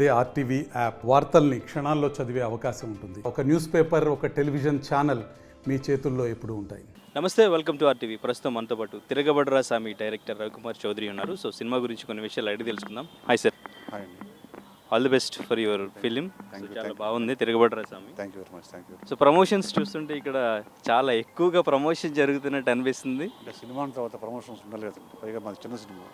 అదే RTV app వార్తల్ని క్షణాల్లో చదివే అవకాశం ఉంటుంది. ఒక న్యూస్ పేపర్ ఒక టెలివిజన్ ఛానల్ మీ చేతుల్లో ఎప్పుడూ ఉంటాయి. నమస్తే వెల్కమ్ టు ఆర్టీవీ. ప్రస్తుతం మనతో పాటు తిరగబడరా స్వామి డైరెక్టర్ రవికుమార్ చౌదరి ఉన్నారు. సో సినిమా గురించి కొన్ని విషయాలు అడిగి తెలుసుకుందాం. హాయ్ సార్ హాయ్ అండి. All the best for your film చాలా బాగుంది. Tiragabadara Swami. Thank you very much thank you so promotions చూస్తుంటే ఇక్కడ చాలా ఎక్కువగా ప్రమోషన్ జరుగుతున్నట్టు అనిపిస్తుంది. సినిమా తర్వాత ప్రమోషన్స్ ఉండాలి కదా పైగా మాది చిన్న సినిమా.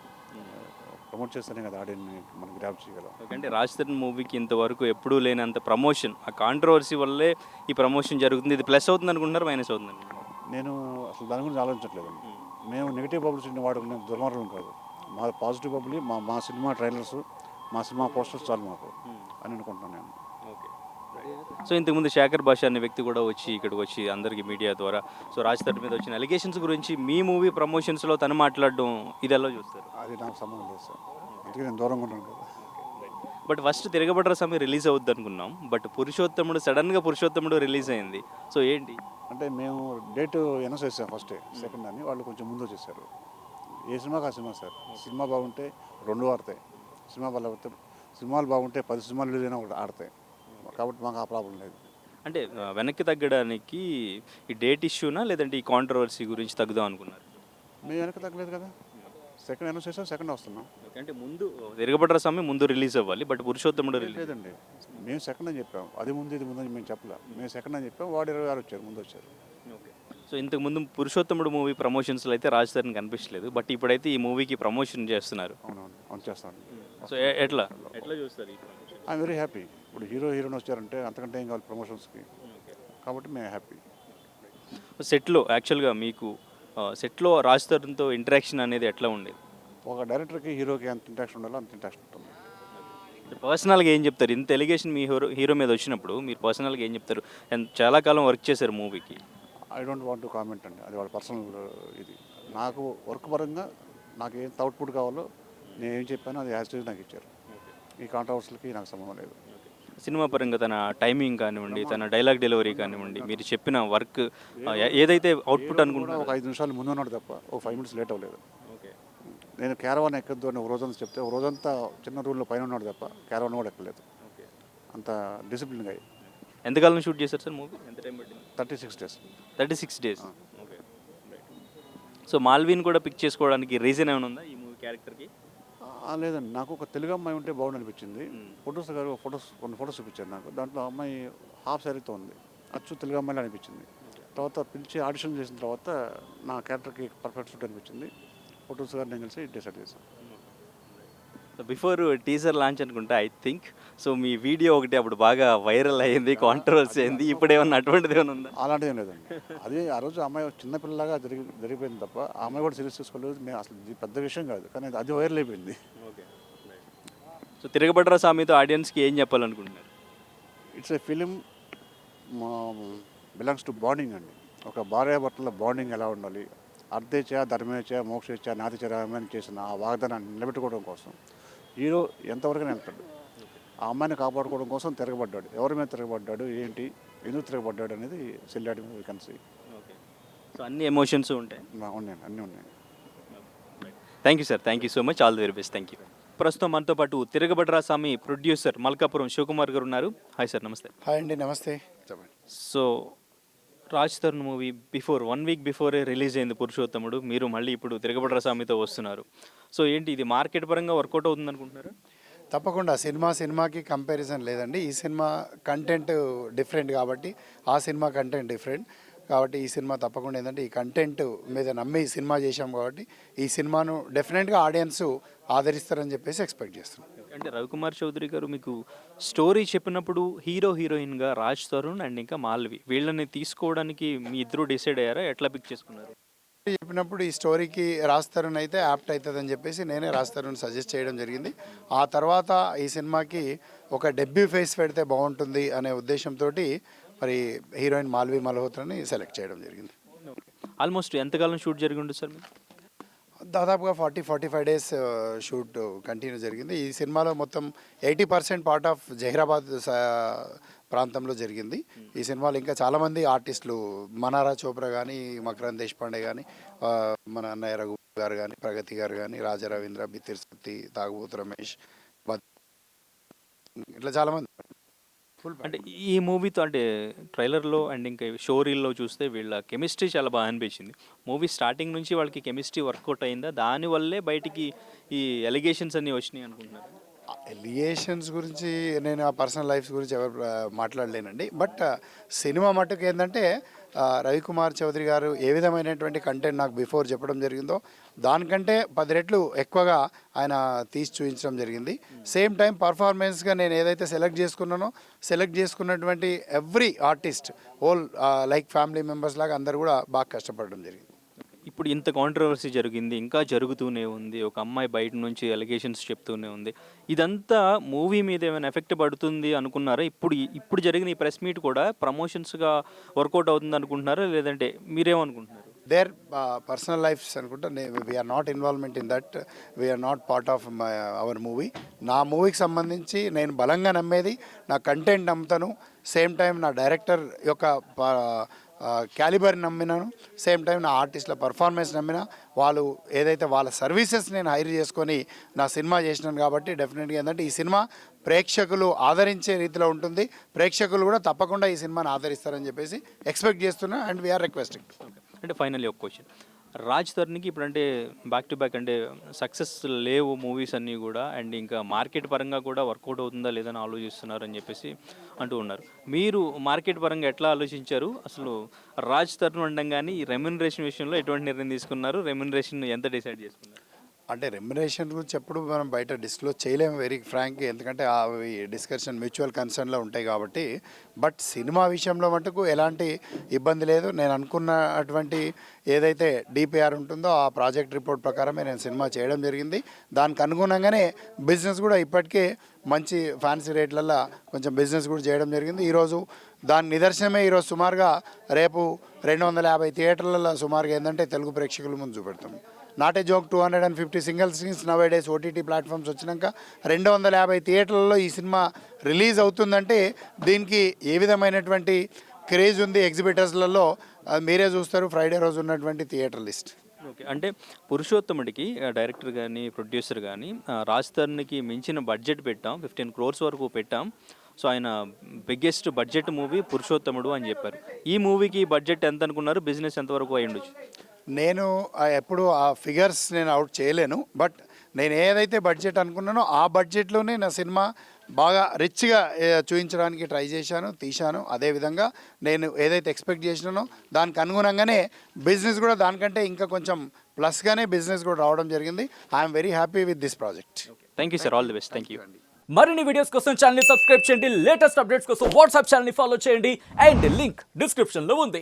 ప్రమోట్ చేస్తేనే కదా ఆడియన్ని మనం గ్రాప్ చేయగలం. ఎందుకంటే రాజ్ తరుణ్ మూవీకి ఇంతవరకు ఎప్పుడూ లేనంత ప్రమోషన్ ఆ కాంట్రవర్సీ వల్లే ఈ ప్రమోషన్ జరుగుతుంది. ఇది ప్లస్ అవుతుంది అనుకుంటున్నారు మైనస్ అవుతుంది నేను అసలు దాని గురించి ఆలోచించట్లేదండి. మేము. నెగిటివ్ పబ్లిసిటీని వాడుకునే దుర్మార్గం కాదు. మా పాజిటివ్ పబ్లిక్ మా మా సినిమా ట్రైలర్స్ మా సినిమా పోస్టర్స్ చాలు మాకు అని అనుకుంటున్నాను నేను. ఓకే. సో ఇంతకుముందు శేఖర్ భాష అనే వ్యక్తి కూడా వచ్చి ఇక్కడికి వచ్చి అందరికి మీడియా ద్వారా సో రాజ్ తరుణ్ మీద వచ్చిన అలిగేషన్స్ గురించి మీ మూవీ ప్రమోషన్స్లో తను మాట్లాడడం ఇది ఎలా చూస్తారు? అది నాకు సంబంధం లేదు సార్. అందుకే నేను దూరంగా ఉంటాను కదా. బట్ ఫస్ట్ తిరగబడ్ర సమయం రిలీజ్ అవుద్ది అనుకున్నాం. బట్ పురుషోత్తముడు సడన్గా పురుషోత్తముడు రిలీజ్ అయింది. సో ఏంటి? అంటే మేము డేట్ అనౌన్స్ చేసాం ఫస్ట్ సెకండ్ అని వాళ్ళు కొంచెం ముందు వచ్చేసారు. ఏ సినిమాకి ఆ సినిమా సార్. సినిమా బాగుంటే రెండు ఆడతాయి. సినిమా బాగాలేకపోతే సినిమాలు బాగుంటే పది సినిమాలు అయినా ఒకటి ఆడతాయి. కాబట్టి మాకు ఆ ప్రాబ్లం లేదు. అంటే వెనక్కి తగ్గడానికి ఈ డేట్ ఇష్యూనా లేదంటే ఈ కాంట్రవర్సీ గురించి తగ్గుదాం అనుకున్నారు? మేము వెనక తగ్గలేదు కదా. సెకండ్ అనౌన్స్ చేసాం సెకండ్ వస్తున్నాం. అంటే ముందు తిరగబడ్ర సమయం ముందు రిలీజ్ అవ్వాలి బట్ పురుషోత్తముడు రిలీజ్ లేదండి. మేము సెకండ్ అని చెప్పాం. అది ముందు ఇది ముందు అని మేము చెప్పలే. మేము సెకండ్ అని చెప్పాం. వాడు ఇరవై ఆరు వచ్చారు ముందు వచ్చారు. సో ఇంతకు ముందు పురుషోత్తముడు మూవీ ప్రమోషన్స్లో అయితే రాజ్ తరుణ్ కనిపించలేదు బట్ ఇప్పుడైతే ఈ మూవీకి ప్రమోషన్ చేస్తున్నారు. అవునవును. అవును చేస్తాను. సో ఎట్లా? ఎట్లా చూస్తారు ఐఎమ్ వెరీ హ్యాపీ ఇప్పుడు హీరో హీరోయిన్ వచ్చారంటే అంతకంటే ఏం కావాలి ప్రమోషన్స్కి? కాబట్టి మేము హ్యాపీ. సెట్లో యాక్చువల్గా మీకు సెట్లో రాజ్ తరుణ్తో ఇంటరాక్షన్ అనేది ఎట్లా ఉండేది? ఒక డైరెక్టర్కి హీరోకి ఎంత ఇంట్రాక్షన్ ఉండాలో అంత ఇంట్రాక్షన్ ఉంటుంది. పర్సనల్గా ఏం చెప్తారు? ఇంత ఎలిగేషన్ మీ హీరో హీరో మీద వచ్చినప్పుడు మీరు పర్సనల్గా ఏం చెప్తారు? And చాలా కాలం వర్క్ చేశారు మూవీకి. I don't want to comment అండి. అది వాళ్ళ పర్సనల్ ఇది. నాకు వర్క్ పరంగా నాకు ఏం అవుట్పుట్ కావాలో నేను ఏం చెప్పానో అది యాజ్ నాకు ఇచ్చారు. ఈ కాంట్రవర్సీలకి నాకు సంబంధం లేదు. సినిమా పరంగా తన టైమింగ్ కానివ్వండి తన డైలాగ్ డెలివరీ కానివ్వండి మీరు చెప్పిన వర్క్ ఏదైతే అవుట్పుట్ కూడా అనుకుంటున్నారో? ఒక ఐదు నిమిషాలు ముందు ఉన్నాడు తప్ప ఒక ఫైవ్ మినిట్స్ లేట్ అవ్వలేదు. ఓకే. నేను క్యారవాన్ ఎక్కద్దు అని ఒక రోజంతా చెప్తే ఒక రోజంతా చిన్న రూల్లో పైన ఉన్నాడు తప్ప క్యారవాన్ కూడా ఎక్కలేదు. ఓకే. అంత డిసిప్లిన్గా అయ్యి ఎంతకాలం షూట్ చేశారు సార్ మూవీ? ఎంత టైం పట్టింది? Thirty six days thirty six days okay so మాల్వీన్ కూడా పిక్ చేసుకోవడానికి రీజన్ ఏమైనా ఉందా ఈ మూవీ క్యారెక్టర్కి లేదండి. నాకు ఒక తెలుగు అమ్మాయి ఉంటే బాగుండు అనిపించింది ఫొటోస్ గారు ఫొటోస్ కొన్ని ఫొటోస్ చూపించారు నాకు. దాంట్లో అమ్మాయి హాఫ్ శారీతో ఉంది. అచ్చు తెలుగు అమ్మాయిలా అనిపించింది. తర్వాత పిలిచి ఆడిషన్ చేసిన తర్వాత నా క్యారెక్టర్కి పర్ఫెక్ట్ సూట్ అనిపించింది. ఫొటోస్ గారు నేను కలిసి డిసైడ్ చేశాను బిఫోర్ టీజర్ లాంచ్ అనుకుంటా ఐ థింక్ సో మీ వీడియో ఒకటి అప్పుడు బాగా వైరల్ అయ్యింది కాంట్రవర్సీ అయింది ఇప్పుడు ఏమన్నా అటువంటిది ఏమైనా ఉందా? అలాంటిది ఏం లేదండి. అది ఆ రోజు అమ్మాయి చిన్నపిల్లలాగా జరిగి జరిగిపోయింది తప్ప ఆ అమ్మాయి కూడా సీరియస్ తీసుకోలేదు మేము అసలు ఇది పెద్ద విషయం కాదు. కానీ అది వైరల్ అయిపోయింది. ఓకే సో తిరగబడ్ర సామితో ఆడియన్స్కి ఏం చెప్పాలనుకుంటున్నారు? It's a film belongs to bonding అండి. ఒక భార్యాభర్తల బాండింగ్ ఎలా ఉండాలి? అర్ధేచ ధర్మేచ మోక్షేచ నాతిచ రామని చేసిన ఆ వాగ్దానాన్ని నిలబెట్టుకోవడం కోసం. హీరో ఎంతవరకు వెళ్తాడు. ఆ అమ్మాయిని కాపాడుకోవడం కోసం తిరగబడ్డాడు. ఎవరి మీద తిరగబడ్డాడు? ఏంటి? ఎందుకు తిరగబడ్డాడు అనేది సెల్లాడి మీద కన్సి ఓకే. సో అన్ని ఎమోషన్స్ ఉంటాయి. ఉన్నాయి అన్నీ ఉన్నాయి. Thank you sir thank you so much all the very best thank you ప్రస్తుతం మనతో పాటు తిరగబడ్రా స్వామి ప్రొడ్యూసర్ మల్కాపురం శివకుమార్ గారు ఉన్నారు. హాయ్ సార్ నమస్తే హాయ్ అండి. నమస్తే చెప్పండి. So Raj Tarun movie before one week before release అయింది పురుషోత్తముడు. మీరు మళ్ళీ ఇప్పుడు తిరగబడ్ర స్వామితో వస్తున్నారు. సో ఏంటి ఇది మార్కెట్ పరంగా వర్కౌట్ అవుతుంది అనుకుంటున్నారు? తప్పకుండా. సినిమా సినిమాకి కంపారిజన్ లేదండి. ఈ సినిమా కంటెంట్ డిఫరెంట్ కాబట్టి ఆ సినిమా కంటెంట్ డిఫరెంట్. కాబట్టి ఈ సినిమా తప్పకుండా ఏంటంటే ఈ కంటెంట్ మీద నమ్మి ఈ సినిమా చేశాం కాబట్టి ఈ సినిమాను డెఫినెట్గా ఆడియన్స్ ఆదరిస్తారని చెప్పేసి ఎక్స్పెక్ట్ చేస్తున్నాం. అంటే రవికుమార్ చౌదరి గారు మీకు స్టోరీ చెప్పినప్పుడు హీరో హీరోయిన్గా రాజ్ తరుణ్ అండ్ ఇంకా మాల్వి వీళ్ళని తీసుకోవడానికి మీ ఇద్దరు డిసైడ్ అయ్యారా? ఎట్లా పిక్ చేసుకున్నారు? చెప్పినప్పుడు ఈ స్టోరీకి రాస్తారని అయితే యాప్ట్ అవుతుందని చెప్పేసి నేనే రాస్తారని సజెస్ట్ చేయడం జరిగింది. ఆ తర్వాత ఈ సినిమాకి ఒక డెబ్యూ ఫేస్ పెడితే బాగుంటుంది అనే ఉద్దేశంతో మరి హీరోయిన్ మాల్వి మల్హోత్రాని సెలెక్ట్ చేయడం జరిగింది. ఆల్మోస్ట్ ఎంతకాలం షూట్ జరిగి ఉంటుంది సార్ దాదాపుగా forty forty five days shoot continue జరిగింది. ఈ సినిమాలో మొత్తం eighty percent part of Zaheerabad ప్రాంతంలో జరిగింది. ఈ సినిమాలో ఇంకా చాలామంది ఆర్టిస్టులు మనారా చోప్రా కానీ మకరంద్ దేశపాండే కానీ మన అన్నయ్య రఘు గారు కానీ ప్రగతి గారు కానీ రాజా రవీంద్ర బిత్తిర్ సత్తి తాగుబోతు రమేష్ ఇట్లా చాలామంది ఫుల్ అంటే ఈ మూవీతో అంటే ట్రైలర్లో అండ్ ఇంకా షో రీల్లో చూస్తే వీళ్ళ కెమిస్ట్రీ చాలా బాగా అనిపించింది. మూవీ స్టార్టింగ్ నుంచి వాళ్ళకి కెమిస్ట్రీ వర్కౌట్ అయిందా? దానివల్లే బయటికి ఈ ఎలిగేషన్స్ అన్ని వచ్చినాయి అనుకుంటున్నారు. ఎలిగేషన్స్ గురించి నేను ఆ పర్సనల్ లైఫ్స్ గురించి ఎవరు మాట్లాడలేనండి. బట్ సినిమా మట్టుకు ఏంటంటే రవికుమార్ చౌదరి గారు ఏ విధమైనటువంటి కంటెంట్ నాకు బిఫోర్ చెప్పడం జరిగిందో దానికంటే పది రెట్లు ఎక్కువగా ఆయన తీసి చూపించడం జరిగింది. సేమ్ టైం పర్ఫార్మెన్స్గా నేను ఏదైతే సెలెక్ట్ చేసుకున్నానో సెలెక్ట్ చేసుకున్నటువంటి every artist whole like family members లాగా అందరు కూడా బాగా కష్టపడడం జరిగింది. ఇప్పుడు ఇంత కాంట్రవర్సీ జరిగింది ఇంకా జరుగుతూనే ఉంది ఒక అమ్మాయి బయట నుంచి ఎలిగేషన్స్ చెప్తూనే ఉంది. ఇదంతా మూవీ మీద ఏమైనా ఎఫెక్ట్ పడుతుంది అనుకున్నారా? ఇప్పుడు ఇప్పుడు జరిగిన ఈ ప్రెస్ మీట్ కూడా ప్రమోషన్స్గా వర్కౌట్ అవుతుంది అనుకుంటున్నారా? లేదంటే మీరేమనుకుంటున్నారు? దేర్ పర్సనల్ లైఫ్స్ అనుకుంటా we are not involvement in that we are not part of my our movie నా మూవీకి సంబంధించి నేను బలంగా నమ్మేది నా కంటెంట్ నమ్ముతాను. సేమ్ టైం నా డైరెక్టర్ యొక్క uh, క్యాలిబర్ నమ్మినాను. సేమ్ టైం నా ఆర్టిస్ట్ల పర్ఫార్మెన్స్ నమ్మిన. వాళ్ళు ఏదైతే వాళ్ళ సర్వీసెస్ నేను హైర్ చేసుకొని నా సినిమా చేసినాను కాబట్టి డెఫినెట్గా ఏంటంటే ఈ సినిమా ప్రేక్షకులు ఆదరించే రీతిలో ఉంటుంది. ప్రేక్షకులు కూడా తప్పకుండా ఈ సినిమాని ఆదరిస్తారని చెప్పేసి ఎక్స్పెక్ట్ చేస్తున్నా అండ్ వీఆర్ రిక్వెస్టింగ్ అంటే ఫైనల్లీ ఒక క్వశ్చన్ రాజ్ తరుణ్కి ఇప్పుడు అంటే బ్యాక్ టు బ్యాక్ అంటే సక్సెస్ లేవు మూవీస్ అన్నీ కూడా అండ్ ఇంకా మార్కెట్ పరంగా కూడా వర్కౌట్ అవుతుందా లేదని ఆలోచిస్తున్నారని చెప్పేసి అంటూ ఉన్నారు. మీరు మార్కెట్ పరంగా ఎట్లా ఆలోచించారు? అసలు రాజ్ తరుణ్ ఉండగానే ఈ రెమ్యునరేషన్ విషయంలో ఎటువంటి నిర్ణయం తీసుకున్నారు? రెమ్యునరేషన్ ఎంత డిసైడ్ చేసుకున్నారు? అంటే రెమ్యునేషన్ గురించి ఎప్పుడు మనం బయట డిస్క్లోజ్ చేయలేము వెరీ ఫ్రాంక్ ఎందుకంటే అవి డిస్కషన్ మ్యూచువల్ కన్సర్న్లో ఉంటాయి కాబట్టి. బట్ సినిమా విషయంలో మటుకు ఎలాంటి ఇబ్బంది లేదు. నేను అనుకున్నటువంటి ఏదైతే డిపిఆర్ ఉంటుందో ఆ ప్రాజెక్ట్ రిపోర్ట్ ప్రకారమే నేను సినిమా చేయడం జరిగింది. దానికి అనుగుణంగానే బిజినెస్ కూడా ఇప్పటికే మంచి ఫ్యాన్సీ రేట్లలో కొంచెం బిజినెస్ కూడా చేయడం జరిగింది. ఈరోజు దాని నిదర్శనమే ఈరోజు సుమారుగా రేపు రెండు వందల యాభై థియేటర్లలో సుమారుగా ఏంటంటే తెలుగు ప్రేక్షకుల ముందు చూపెడతాం. Not a joke two hundred and fifty single screens nowadays OTT platforms వచ్చినాక రెండు వందల యాభై థియేటర్లలో ఈ సినిమా రిలీజ్ అవుతుందంటే దీనికి ఏ విధమైనటువంటి క్రేజ్ ఉంది ఎగ్జిబిటర్స్లలో? మీరే చూస్తారు ఫ్రైడే రోజు ఉన్నటువంటి థియేటర్ లిస్ట్. ఓకే అంటే పురుషోత్తముడికి డైరెక్టర్ కానీ ప్రొడ్యూసర్ కానీ ఆ, రాజ్ మించిన బడ్జెట్ పెట్టాం ఫిఫ్టీన్ క్రోర్స్ వరకు పెట్టాం. సో ఆయన బిగ్గెస్ట్ బడ్జెట్ మూవీ పురుషోత్తముడు అని చెప్పారు. ఈ మూవీకి బడ్జెట్ ఎంత అనుకున్నారు బిజినెస్ ఎంతవరకు అయ్యుండొచ్చు? నేను ఎప్పుడు ఆ ఫిగర్స్ నేను అవుట్ చేయలేను. బట్ నేను ఏదైతే బడ్జెట్ అనుకున్నానో ఆ బడ్జెట్లోనే నా సినిమా బాగా రిచ్గా చూపించడానికి ట్రై చేశాను తీశాను. అదేవిధంగా నేను ఏదైతే ఎక్స్పెక్ట్ చేసినానో దానికి అనుగుణంగానే బిజినెస్ కూడా దానికంటే ఇంకా కొంచెం ప్లస్గానే బిజినెస్ కూడా రావడం జరిగింది. I'm very happy with this project thank you sir all the best thank you మరిన్ని వీడియోస్ కోసం ఛానల్ సబ్స్క్రైబ్ చేయండి. లేటెస్ట్ అప్డేట్స్ కోసం వాట్సాప్ ఛానల్ ఫాలో చేయండి. అండ్ లింక్ డిస్క్రిప్షన్లో ఉంది.